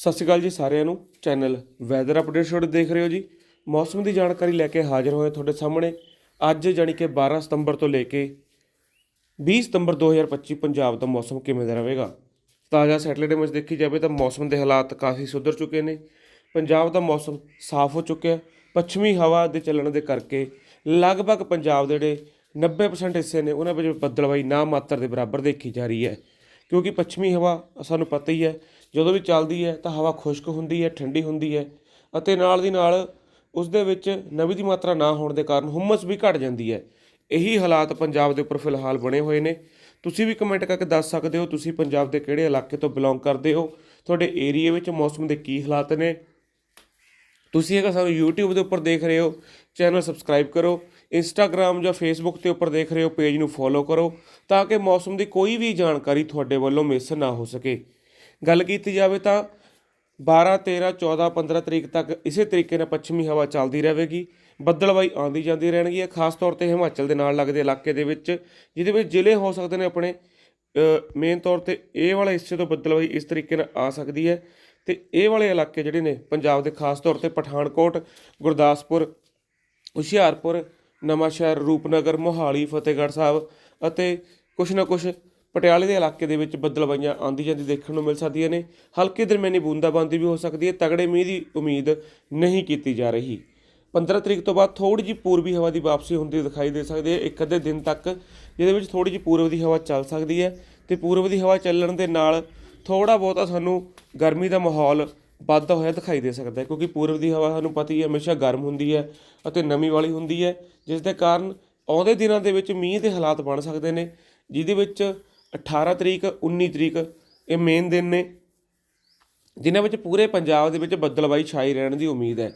ਸਤਿ ਸ਼੍ਰੀ ਅਕਾਲ ਜੀ ਸਾਰਿਆਂ ਨੂੰ। ਚੈਨਲ ਵੈਦਰ ਅਪਡੇਟ ਸ਼ੋਡ ਦੇਖ ਰਹੇ ਹੋ ਜੀ। ਮੌਸਮ ਦੀ ਜਾਣਕਾਰੀ ਲੈ ਕੇ ਹਾਜ਼ਰ ਹੋਏ ਤੁਹਾਡੇ ਸਾਹਮਣੇ। ਅੱਜ ਜਾਣੀ ਕਿ 12 ਸਤੰਬਰ ਤੋਂ ਲੈ ਕੇ 20 ਸਤੰਬਰ 2025 ਪੰਜਾਬ ਦਾ ਮੌਸਮ ਕਿਵੇਂ ਦਾ ਰਹੇਗਾ? ਤਾਜ਼ਾ ਸੈਟੇਲਾਈਟ ਇਮੇਜ ਦੇਖੀ ਜਾਵੇ ਤਾਂ ਮੌਸਮ ਦੇ ਹਾਲਾਤ ਕਾਫੀ ਸੁਧਰ ਚੁੱਕੇ ਨੇ। ਪੰਜਾਬ ਦਾ ਮੌਸਮ ਸਾਫ਼ ਹੋ ਚੁੱਕਿਆ ਪੱਛਮੀ ਹਵਾ ਦੇ ਚੱਲਣ ਦੇ ਕਰਕੇ ਲਗਭਗ ਪੰਜਾਬ ਦੇ ਜਿਹੜੇ 90% ਹਿੱਸੇ ਨੇ, ਉਹਨਾਂ ਵਿੱਚ ਬੱਦਲਵਾਈ ਨਾ ਮਾਤਰ ਦੇ ਬਰਾਬਰ ਦੇਖੀ ਜਾ ਰਹੀ ਹੈ। ਕਿਉਂਕਿ ਪੱਛਮੀ ਹਵਾ, ਸਾਨੂੰ ਪਤਾ ਹੀ ਹੈ ਜਦੋਂ ਵੀ ਚੱਲਦੀ ਹੈ ਤਾਂ ਹਵਾ ਖੁਸ਼ਕ ਹੁੰਦੀ ਹੈ, ਠੰਡੀ ਹੁੰਦੀ ਹੈ ਅਤੇ ਨਾਲ ਦੀ ਨਾਲ ਉਸ ਦੇ ਵਿੱਚ ਨਮੀ ਦੀ ਮਾਤਰਾ ਨਾ ਹੋਣ ਦੇ ਕਾਰਨ ਹੁਮਸ ਵੀ ਘਟ ਜਾਂਦੀ ਹੈ। ਇਹੀ ਹਾਲਾਤ ਪੰਜਾਬ ਦੇ ਉੱਪਰ ਫਿਲਹਾਲ ਬਣੇ ਹੋਏ ਨੇ। ਤੁਸੀਂ ਵੀ ਕਮੈਂਟ ਕਰਕੇ ਦੱਸ ਸਕਦੇ ਹੋ ਤੁਸੀਂ ਪੰਜਾਬ ਦੇ ਕਿਹੜੇ ਇਲਾਕੇ ਤੋਂ ਬਿਲੋਂਗ ਕਰਦੇ ਹੋ? ਤੁਹਾਡੇ ਏਰੀਆ ਵਿੱਚ ਮੌਸਮ ਦੇ ਕੀ ਹਾਲਾਤ ਨੇ? ਤੁਸੀਂ ਅਗਰ ਸਾਨੂੰ YouTube ਦੇ ਉੱਪਰ ਦੇਖ ਰਹੇ ਹੋ ਚੈਨਲ ਸਬਸਕ੍ਰਾਈਬ ਕਰੋ, Instagram ਜਾਂ Facebook ਤੇ ਉੱਪਰ ਦੇਖ ਰਹੇ ਹੋ ਪੇਜ ਨੂੰ ਫੋਲੋ ਕਰੋ ਤਾਂ ਕਿ ਮੌਸਮ ਦੀ ਕੋਈ ਵੀ ਜਾਣਕਾਰੀ ਤੁਹਾਡੇ ਵੱਲੋਂ ਮਿਸ ਨਾ ਹੋ ਸਕੇ। ਗੱਲ ਕੀਤੀ ਜਾਵੇ ਤਾਂ 12 13 14 15 ਤਰੀਕ ਤੱਕ ਇਸੇ ਤਰੀਕੇ ਨਾਲ ਪੱਛਮੀ ਹਵਾ ਚੱਲਦੀ ਰਹੇਗੀ। ਬੱਦਲਵਾਈ ਆਉਂਦੀ ਜਾਂਦੀ ਰਹਿਣਗੀ ਖਾਸ ਤੌਰ ਤੇ ਹਿਮਾਚਲ ਦੇ ਨਾਲ ਲੱਗਦੇ ਇਲਾਕੇ ਦੇ ਵਿੱਚ, ਜਿਹਦੇ ਵਿੱਚ ਜ਼ਿਲ੍ਹੇ ਹੋ ਸਕਦੇ ਨੇ ਆਪਣੇ ਮੇਨ ਤੌਰ ਤੇ ਇਹ ਵਾਲੇ ਹਿੱਸੇ ਤੋਂ ਬੱਦਲਵਾਈ ਇਸ ਤਰੀਕੇ ਨਾਲ ਆ ਸਕਦੀ ਹੈ। ਤੇ ਇਹ ਵਾਲੇ ਇਲਾਕੇ ਜਿਹੜੇ ਨੇ ਪੰਜਾਬ ਦੇ ਖਾਸ ਤੌਰ ਤੇ ਪਠਾਨਕੋਟ, ਗੁਰਦਾਸਪੁਰ, ਹੁਸ਼ਿਆਰਪੁਰ, ਨਵਾਂਸ਼ਹਿਰ, ਰੂਪਨਗਰ, ਮੋਹਾਲੀ, ਫਤਿਹਗੜ੍ਹ ਸਾਹਿਬ ਅਤੇ ਕੁਛ ਨਾ ਕੁਛ ਪਟਿਆਲੇ ਦੇ ਇਲਾਕੇ ਦੇ ਵਿੱਚ ਬੱਦਲਵਾਈਆਂ ਆਂਦੀ ਜਾਂਦੀ ਦੇਖਣ ਨੂੰ ਮਿਲ ਸਕਦੀਆਂ ਨੇ। ਹਲਕੀ ਦਰਮਿਆਨੀ ਬੂੰਦਾਬਾਂਦੀ ਵੀ ਹੋ ਸਕਦੀ ਹੈ। ਤਗੜੇ ਮੀਂਹ ਦੀ ਉਮੀਦ ਨਹੀਂ ਕੀਤੀ ਜਾ ਰਹੀ। 15 ਤਰੀਕ ਤੋਂ ਬਾਅਦ ਥੋੜੀ ਜਿਹੀ ਪੂਰਬੀ ਹਵਾ ਦੀ ਵਾਪਸੀ ਹੁੰਦੀ ਦਿਖਾਈ ਦੇ ਸਕਦੀ ਹੈ। ਇੱਕ ਅੱਧੇ ਦਿਨ ਤੱਕ ਜਿਹਦੇ ਵਿੱਚ ਥੋੜੀ ਜਿਹੀ ਪੂਰਬ ਦੀ ਹਵਾ ਚੱਲ ਸਕਦੀ ਹੈ ਤੇ ਪੂਰਬ ਦੀ ਹਵਾ ਚੱਲਣ ਦੇ ਨਾਲ ਥੋੜਾ ਬਹੁਤਾ ਸਾਨੂੰ ਗਰਮੀ ਦਾ ਮਾਹੌਲ ਵੱਧਦਾ ਹੋਇਆ ਦਿਖਾਈ ਦੇ ਸਕਦਾ ਹੈ। ਕਿਉਂਕਿ ਪੂਰਬ ਦੀ ਹਵਾ ਸਾਨੂੰ ਪਤਾ ਹੀ ਹੈ ਹਮੇਸ਼ਾ ਗਰਮ ਹੁੰਦੀ ਹੈ ਅਤੇ ਨਮੀ ਵਾਲੀ ਹੁੰਦੀ ਹੈ, ਜਿਸ ਦੇ ਕਾਰਨ ਆਉਂਦੇ ਦਿਨਾਂ ਦੇ ਵਿੱਚ ਮੀਂਹ ਦੇ ਹਾਲਾਤ ਬਣ ਸਕਦੇ ਨੇ, ਜਿਹਦੇ ਵਿੱਚ 18 ਤਰੀਕ 19 ਤਰੀਕ, ਇਹ ਮੇਨ ਦਿਨ ਨੇ, ਜਿਨ੍ਹਾਂ ਵਿੱਚ ਪੂਰੇ ਪੰਜਾਬ ਦੇ ਵਿੱਚ ਬੱਦਲਬਾਈ ਛਾਈ ਰਹਿਣ ਦੀ ਉਮੀਦ ਹੈ,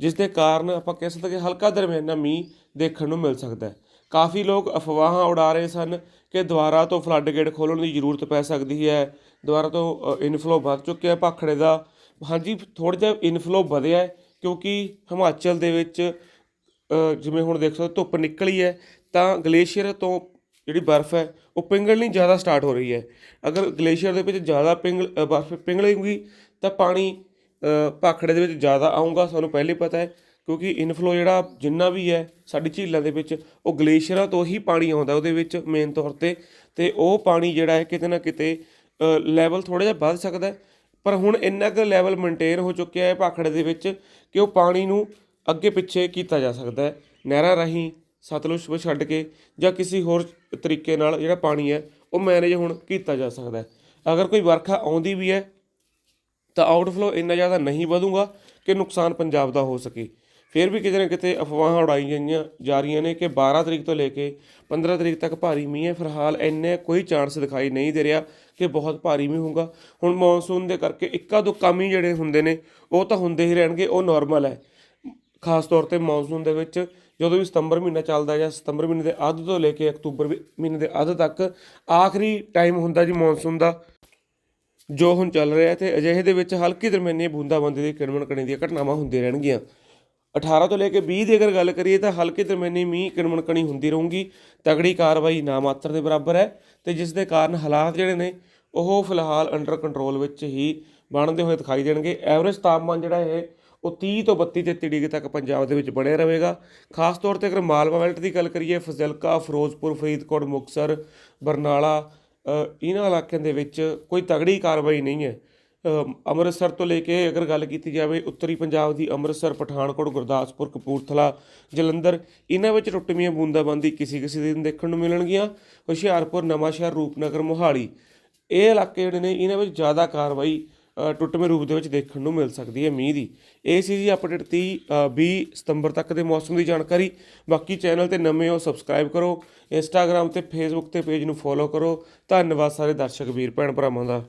ਜਿਸ ਦੇ ਕਾਰਨ ਆਪਾਂ ਕਹਿ ਸਕਦੇ ਕਿ ਹਲਕਾ ਦਰਮਿਆਨਾ ਮੀਂਹ ਦੇਖਣ ਨੂੰ ਮਿਲ ਸਕਦਾ ਹੈ। ਕਾਫੀ ਲੋਕ ਅਫਵਾਹਾਂ ਉਡਾ ਰਹੇ ਸਨ ਕਿ ਦੁਬਾਰਾ ਤੋਂ ਫਲੱਡ ਗੇਟ ਖੋਲ੍ਹਣ ਦੀ ਜ਼ਰੂਰਤ ਪੈ ਸਕਦੀ ਹੈ, ਦੁਬਾਰਾ ਤੋਂ ਇਨਫਲੋ ਵੱਧ ਚੁੱਕਿਆ ਹੈ ਭਾਖੜੇ ਦਾ। ਹਾਂਜੀ, ਥੋੜ੍ਹਾ ਜਿਹਾ ਇਨਫਲੋ ਵਧਿਆ ਹੈ, ਕਿਉਂਕਿ ਹਿਮਾਚਲ ਦੇ ਵਿੱਚ ਜਿਵੇਂ ਹੁਣ ਦੇਖ ਸਕਦੇ ਧੁੱਪ ਨਿਕਲੀ ਹੈ, ਤਾਂ ਗਲੇਸ਼ੀਅਰ ਤੋਂ ਜਿਹੜੀ ਬਰਫ਼ ਹੈ ਉਹ ਪਿੰਗਲਣੀ ਜ਼ਿਆਦਾ ਸਟਾਰਟ ਹੋ ਰਹੀ ਹੈ। ਅਗਰ ਗਲੇਸ਼ੀਅਰ ਦੇ ਵਿੱਚ ਜ਼ਿਆਦਾ ਪਿੰਗਲ ਅ, ਬਰਫ਼ ਪਿੰਗਲੇਗੀ ਤਾਂ ਪਾਣੀ ਭਾਖੜੇ ਦੇ ਵਿੱਚ ਜ਼ਿਆਦਾ ਆਊਗਾ ਸਾਨੂੰ ਪਹਿਲੇ ਪਤਾ ਹੈ ਕਿਉਂਕਿ ਇਨਫਲੋ ਜਿਹੜਾ ਜਿੰਨਾ ਵੀ ਹੈ ਸਾਡੀ ਝੀਲਾਂ ਦੇ ਵਿੱਚ ਉਹ ਗਲੇਸ਼ੀਅਰਾਂ ਤੋਂ ਹੀ ਪਾਣੀ ਆਉਂਦਾ ਉਹਦੇ ਵਿੱਚ ਮੇਨ ਤੌਰ ਤੇ। ਤੇ ਉਹ ਪਾਣੀ ਜਿਹੜਾ ਹੈ ਕਿਤੇ ਨਾ ਕਿਤੇ ਲੈਵਲ ਥੋੜਾ ਜਿਹਾ ਵੱਧ ਸਕਦਾ ਪਰ ਹੁਣ ਇੰਨਾ ਕੁ ਲੈਵਲ ਮੇਨਟੇਨ ਹੋ ਚੁੱਕਿਆ ਹੈ ਭਾਖੜੇ ਦੇ ਵਿੱਚ ਕਿ ਉਹ ਪਾਣੀ ਨੂੰ ਅੱਗੇ ਪਿੱਛੇ ਕੀਤਾ ਜਾ ਸਕਦਾ ਹੈ। ਨਹਿਰਾਂ ਰਾਹੀਂ ਸਤਲੁਜ ਛੱਡ ਕੇ ਜਾਂ ਕਿਸੇ ਹੋਰ ਤਰੀਕੇ ਨਾਲ ਜਿਹੜਾ ਪਾਣੀ ਹੈ, ਉਹ ਮੈਨੇਜ ਹੁਣ ਕੀਤਾ ਜਾ ਸਕਦਾ ਹੈ। ਅਗਰ ਕੋਈ ਵਰਖਾ ਆਉਂਦੀ ਵੀ ਹੈ, ਤਾਂ ਆਊਟਫਲੋ ਇੰਨਾ ਜ਼ਿਆਦਾ ਨਹੀਂ ਵਧੂਗਾ ਕਿ ਨੁਕਸਾਨ ਪੰਜਾਬ ਦਾ ਹੋ ਸਕੇ। ਫਿਰ ਵੀ ਕਿਤੇ ਨਾ ਕਿਤੇ ਅਫਵਾਹਾਂ ਉਡਾਈਆਂ ਗਈਆਂ ਜਾ ਰਹੀਆਂ ਨੇ ਕਿ 12 ਤਰੀਕ ਤੋਂ ਲੈ ਕੇ 15 ਤਰੀਕ ਤੱਕ ਭਾਰੀ ਮੀਂਹ ਹੈ। ਫਿਲਹਾਲ ਇੰਨੇ ਕੋਈ ਚਾਂਸ ਦਿਖਾਈ ਨਹੀਂ ਦੇ ਰਿਹਾ ਕਿ ਬਹੁਤ ਭਾਰੀ ਮੀਂਹ ਹੋਊਗਾ। ਹੁਣ ਮੌਨਸੂਨ ਦੇ ਕਰਕੇ ਇੱਕਾ ਕੰਮ ਹੀ ਜਿਹੜੇ ਹੁੰਦੇ ਨੇ, ਉਹ ਤਾਂ ਹੁੰਦੇ ਹੀ ਰਹਿਣਗੇ, ਉਹ ਨਾਰਮਲ ਹੈ। ਖਾਸ ਤੌਰ ਤੇ ਮੌਨਸੂਨ ਦੇ ਵਿੱਚ ਜਦੋਂ ਵੀ ਸਤੰਬਰ ਮਹੀਨਾ ਚੱਲਦਾ ਜਾਂ ਸਤੰਬਰ ਮਹੀਨੇ ਦੇ ਅੱਧ ਤੋਂ ਲੈ ਕੇ ਅਕਤੂਬਰ ਵੀ- ਮਹੀਨੇ ਦੇ ਅੱਧ ਤੱਕ ਆਖਰੀ ਟਾਈਮ ਹੁੰਦਾ ਜੀ ਮੌਨਸੂਨ ਦਾ, ਜੋ ਹੁਣ ਚੱਲ ਰਿਹਾ ਤੇ ਅਜਿਹੇ ਦੇ ਵਿੱਚ ਹਲਕੀ ਦਰਮਿਆਨੀ ਬੂੰਦਾਬਾਂਦੀ ਦੀ ਕਿਣਮਣ ਕਣੀ ਦੀਆਂ ਘਟਨਾਵਾਂ ਹੁੰਦੀਆਂ ਰਹਿਣਗੀਆਂ। 18 ਤੋਂ ਲੈ ਕੇ 20 ਦੀ ਅਗਰ ਗੱਲ ਕਰੀਏ ਤਾਂ ਹਲਕੇ ਦਰਮਿਆਨੀ ਮੀਂਹ ਕਿਣਮਣ ਕਣੀ ਹੁੰਦੀ ਰਹੂਗੀ। ਤਗੜੀ ਕਾਰਵਾਈ ਨਾ ਮਾਤਰ ਦੇ ਬਰਾਬਰ ਹੈ ਤੇ ਜਿਸ ਦੇ ਕਾਰਨ ਹਾਲਾਤ ਜਿਹੜੇ ਨੇ, ਉਹ ਫਿਲਹਾਲ ਅੰਡਰ ਕੰਟਰੋਲ ਵਿੱਚ ਹੀ ਬਣਦੇ ਹੋਏ ਦਿਖਾਈ ਦੇਣਗੇ। ਐਵਰੇਜ ਤਾਪਮਾਨ ਜਿਹੜਾ ਇਹ ਉਹ 30 ਤੋਂ 32 33 ਡਿਗਰੀ ਤੱਕ ਪੰਜਾਬ ਦੇ ਵਿੱਚ ਬਣਿਆ ਰਹੇਗਾ। ਖਾਸ ਤੌਰ ਤੇ ਅਗਰ ਮਾਲਵਾ ਬੈਲਟ ਦੀ ਗੱਲ ਕਰੀਏ, ਫਜ਼ਿਲਕਾ, ਫਿਰੋਜ਼ਪੁਰ, ਫਰੀਦਕੋਟ, ਮੁਕਤਸਰ, ਬਰਨਾਲਾ ਇਹਨਾਂ ਇਲਾਕਿਆਂ ਦੇ ਵਿੱਚ ਕੋਈ ਤਗੜੀ ਕਾਰਵਾਈ ਨਹੀਂ ਹੈ। ਅੰਮ੍ਰਿਤਸਰ ਤੋਂ ਲੈ ਕੇ ਅਗਰ ਗੱਲ ਕੀਤੀ ਜਾਵੇ, ਉੱਤਰੀ ਪੰਜਾਬ ਦੀ ਅੰਮ੍ਰਿਤਸਰ, ਪਠਾਨਕੋਟ, ਗੁਰਦਾਸਪੁਰ, ਕਪੂਰਥਲਾ, ਜਲੰਧਰ, ਇਹਨਾਂ ਵਿੱਚ ਟੁੱਟਵੀਆਂ ਬੂੰਦਾਬਾਂਦੀ ਕਿਸੇ ਕਿਸੇ ਦਿਨ ਦੇਖਣ ਨੂੰ ਮਿਲਣਗੀਆਂ। ਹੁਸ਼ਿਆਰਪੁਰ, ਨਵਾਂਸ਼ਹਿਰ, ਰੂਪਨਗਰ, ਮੋਹਾਲੀ, ਇਹ ਇਲਾਕੇ ਜਿਹੜੇ ਨੇ, ਇਹਨਾਂ ਵਿੱਚ ਜ਼ਿਆਦਾ ਕਾਰਵਾਈ ਟੁੱਟਵੇਂ ਰੂਪ ਦੇ ਵਿੱਚ ਦੇਖਣ ਨੂੰ ਮਿਲ ਸਕਦੀ ਹੈ ਮੀਂਹ ਦੀ। ਇਹ ਸੀ ਜੀ ਅਪਡੇਟ 30 ਅ, 20 ਸਤੰਬਰ ਤੱਕ ਦੇ ਮੌਸਮ ਦੀ ਜਾਣਕਾਰੀ। ਬਾਕੀ ਚੈਨਲ ਤੇ ਨਵੇਂ ਹੋ ਸਬਸਕ੍ਰਾਈਬ ਕਰੋ। ਇੰਸਟਾਗ੍ਰam ਤੇ ਫੇਸਬੁੱਕ ਤੇ ਪੇਜ ਨੂੰ ਫੋਲੋ ਕਰੋ। ਧੰਨਵਾਦ ਸਾਰੇ ਦਰਸ਼ਕ ਵੀਰ ਭੈਣ ਭਰਾਵਾਂ ਦਾ।